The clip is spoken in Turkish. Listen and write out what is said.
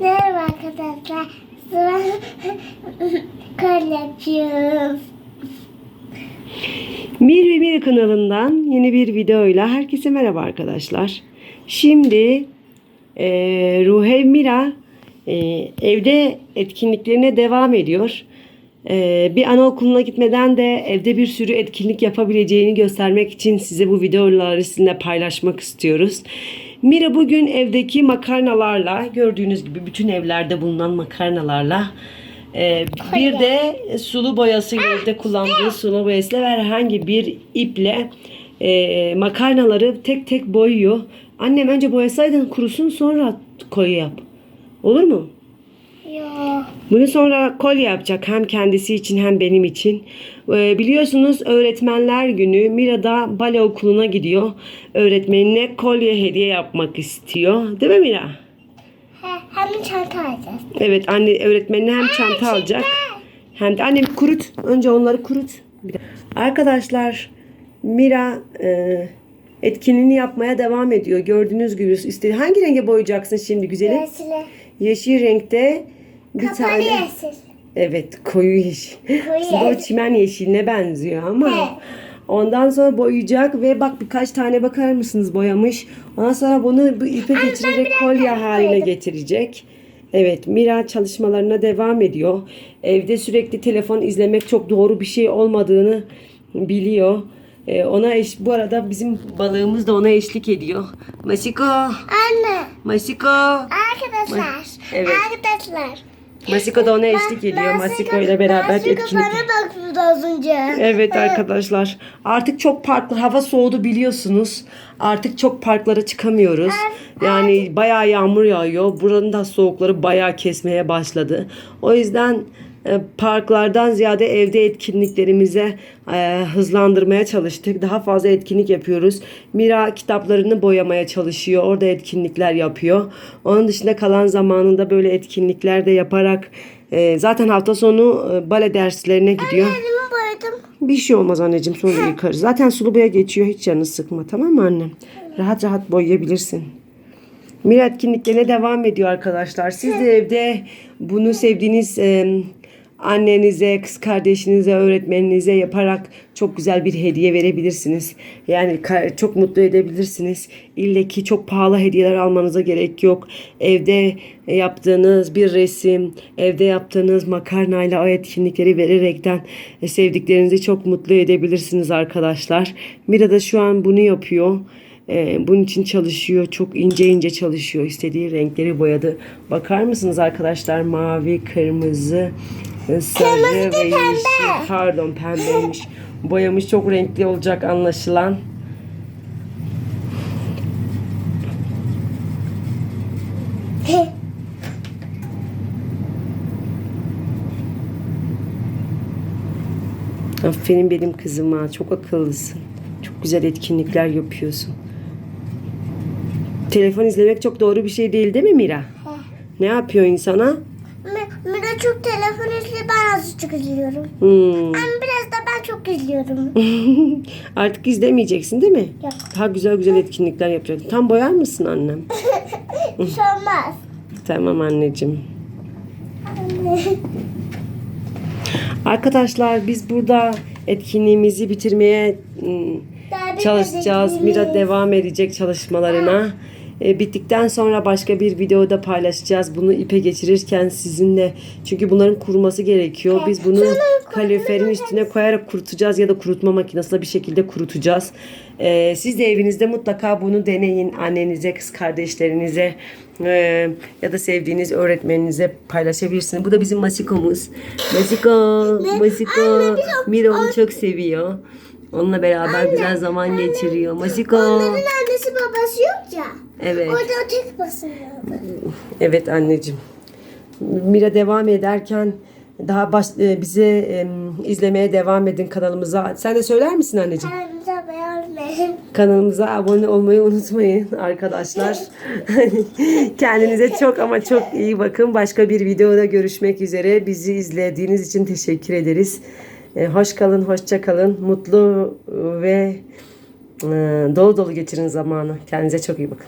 Merhaba arkadaşlar. Sıra kol yapıyoruz. Mir ve Mir kanalından yeni bir videoyla herkese merhaba arkadaşlar. Şimdi e, Ruhev Mira e, evde etkinliklerine devam ediyor. E, bir anaokuluna gitmeden de evde bir sürü etkinlik yapabileceğini göstermek için size bu videoları sizinle paylaşmak istiyoruz. Mira bugün evdeki makarnalarla gördüğünüz gibi bütün evlerde bulunan makarnalarla ee, bir de sulu boyasıyla evde kullandığı sulu boyasıyla ve herhangi bir iple e, makarnaları tek tek boyuyor. Annem önce boyasaydın kurusun sonra kolye yap. Olur mu? Bunu sonra kolye yapacak hem kendisi için hem benim için. Ee, biliyorsunuz öğretmenler günü Mira'da bale okuluna gidiyor. Öğretmenine kolye hediye yapmak istiyor. Değil mi Mira? He, hem çanta alacağız. Evet anne öğretmenine hem çanta alacak hem de annem kurut. Önce onları kurut. Arkadaşlar Mira e, etkinliğini yapmaya devam ediyor. Gördüğünüz gibi istedi. Hangi renge boyayacaksın şimdi güzelim? Yeşile. Yeşil renkte bir Kapalı tane. yeşil. Evet koyu yeşil. Aslında o yeşil. çimen yeşiline benziyor ama. Evet. Ondan sonra boyayacak ve bak birkaç tane bakar mısınız boyamış. Ondan sonra bunu bu ipe geçirerek kolye haline getirecek. Evet Mira çalışmalarına devam ediyor. Evde sürekli telefon izlemek çok doğru bir şey olmadığını biliyor. Ee, ona eş, bu arada bizim balığımız da ona eşlik ediyor. Masiko, Anne. Masiko. Arkadaşlar. Evet. Arkadaşlar. Masiko da ona eşlik ediyor. Masiko ile beraber etkinlik. Masiko bana baktı az önce. Evet arkadaşlar. Artık çok parklı hava soğudu biliyorsunuz. Artık çok parklara çıkamıyoruz. Yani bayağı yağmur yağıyor. Buranın da soğukları bayağı kesmeye başladı. O yüzden parklardan ziyade evde etkinliklerimize e, hızlandırmaya çalıştık. Daha fazla etkinlik yapıyoruz. Mira kitaplarını boyamaya çalışıyor. Orada etkinlikler yapıyor. Onun dışında kalan zamanında böyle etkinlikler de yaparak e, zaten hafta sonu e, bale derslerine gidiyor. Elimi boyadım. Bir şey olmaz anneciğim sonra yıkarız. Zaten sulu boya geçiyor hiç canını sıkma tamam mı annem? Rahat rahat boyayabilirsin. Mira etkinliklerine devam ediyor arkadaşlar. Siz de evde bunu sevdiğiniz e, annenize, kız kardeşinize, öğretmeninize yaparak çok güzel bir hediye verebilirsiniz. Yani çok mutlu edebilirsiniz. İlle ki çok pahalı hediyeler almanıza gerek yok. Evde yaptığınız bir resim, evde yaptığınız makarnayla o etkinlikleri vererekten e, sevdiklerinizi çok mutlu edebilirsiniz arkadaşlar. Mira da şu an bunu yapıyor. Ee, bunun için çalışıyor. Çok ince ince çalışıyor. İstediği renkleri boyadı. Bakar mısınız arkadaşlar? Mavi, kırmızı, sarı ve yeşil. Pardon pembeymiş. Boyamış çok renkli olacak anlaşılan. Aferin benim kızıma. Çok akıllısın. Çok güzel etkinlikler yapıyorsun. Telefon izlemek çok doğru bir şey değil değil mi Mira? Ne yapıyor insana? Mi- Çok telefon izliyor. Ben azıcık izliyorum. Hmm. Ama biraz da ben çok izliyorum. Artık izlemeyeceksin değil mi? Yok. Daha güzel güzel etkinlikler yapacaksın. Tam boyar mısın annem? Bir şey olmaz. Tamam anneciğim. Arkadaşlar biz burada etkinliğimizi bitirmeye hmm, Daha çalışacağız. Mira devam edecek çalışmalarına. E, bittikten sonra başka bir videoda paylaşacağız. Bunu ipe geçirirken sizinle çünkü bunların kuruması gerekiyor. Biz bunu kaloriferin üstüne koyarak kurutacağız ya da kurutma makinesinde bir şekilde kurutacağız. E, siz de evinizde mutlaka bunu deneyin. Annenize, kız kardeşlerinize e, ya da sevdiğiniz öğretmeninize paylaşabilirsiniz. Bu da bizim Masiko'muz. Masiko, Masiko. Mira onu çok seviyor. Onunla beraber güzel zaman geçiriyor. Masiko. Onların annesi babası yok ya. Evet. Orada tek basıyordu. Evet anneciğim. Mira devam ederken daha baş, e, bize e, izlemeye devam edin kanalımıza. Sen de söyler misin anneciğim? Kanalımıza beğenmeyin. Kanalımıza abone olmayı unutmayın arkadaşlar. Kendinize çok ama çok iyi bakın. Başka bir videoda görüşmek üzere. Bizi izlediğiniz için teşekkür ederiz. E, Hoş kalın, hoşça kalın. Mutlu ve e, dolu dolu geçirin zamanı. Kendinize çok iyi bakın.